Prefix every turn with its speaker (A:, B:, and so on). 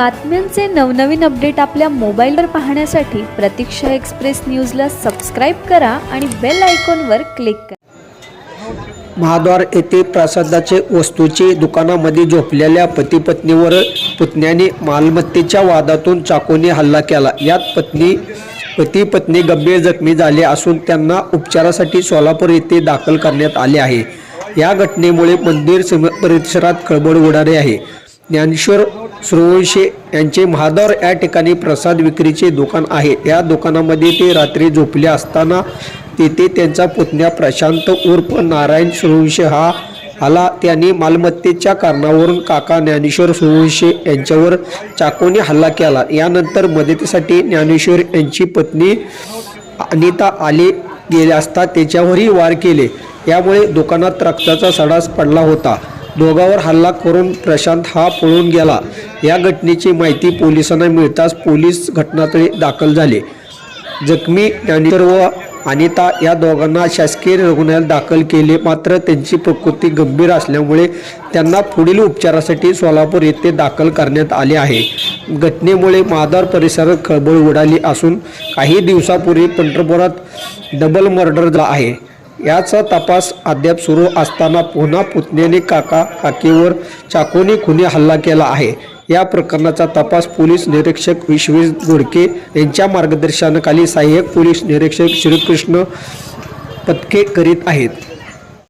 A: बातम्यांचे नवनवीन अपडेट आपल्या मोबाईलवर पाहण्यासाठी प्रतीक्षा एक्सप्रेस न्यूजला सबस्क्राईब करा आणि बेल आयकॉनवर क्लिक करा.
B: महाद्वार येथे प्रसादाचे वस्तूचे दुकानामध्ये झोपलेल्या पती पत्नीवर पुतण्याने मालमत्तेच्या वादातून चाकूने हल्ला केला. यात पत्नी पती पत्नी गंभीर जखमी झाले असून त्यांना उपचारासाठी सोलापूर येथे दाखल करण्यात आले आहे. या घटनेमुळे मंदिर सम परिसरात खळबळ उडाली आहे. ज्ञानेश्वर सूर्यवंशी यांचे महादर या ठिकाणी प्रसाद विक्रीचे दुकान आहे. या दुकानामध्ये ते रात्री झोपले असताना तेथे त्यांचा पुतण्या प्रशांत उर्फ नारायण सुरवंशे हा आला. त्यांनी मालमत्तेच्या कारणावरून काका ज्ञानेश्वर सुरवंशे यांच्यावर चाकूने हल्ला केला. यानंतर मदतीसाठी ज्ञानेश्वर यांची पत्नी अनिता आले गेले असता त्याच्यावरही वार केले. यामुळे दुकानात रक्ताचा सडास पडला होता. दोघांवर हल्ला करून प्रशांत हा पळून गेला. या घटनेची माहिती पोलिसांना मिळताच पोलीस घटनास्थळी दाखल झाले. जखमी ज्ञानेश्वर व अनिता या दोघांना शासकीय रुग्णालयात दाखल केले. मात्र त्यांची प्रकृती गंभीर असल्यामुळे त्यांना पुढील उपचारासाठी सोलापूर येथे दाखल करण्यात आले आहे. घटनेमुळे माधार परिसरात खळबळ उडाली असून काही दिवसापूर्वी पंढरपुरात डबल मर्डर झाला आहे. याचा तपास अद्याप सुरू असताना पुन्हा पुतण्याने काका काकीवर चाकूने खुनी हल्ला केला आहे. या प्रकरणाचा तपास पोलीस निरीक्षक विश्वेश गोडके यांच्या मार्गदर्शनाखाली सहाय्यक पोलीस निरीक्षक श्रीकृष्ण पत्के करीत आहेत.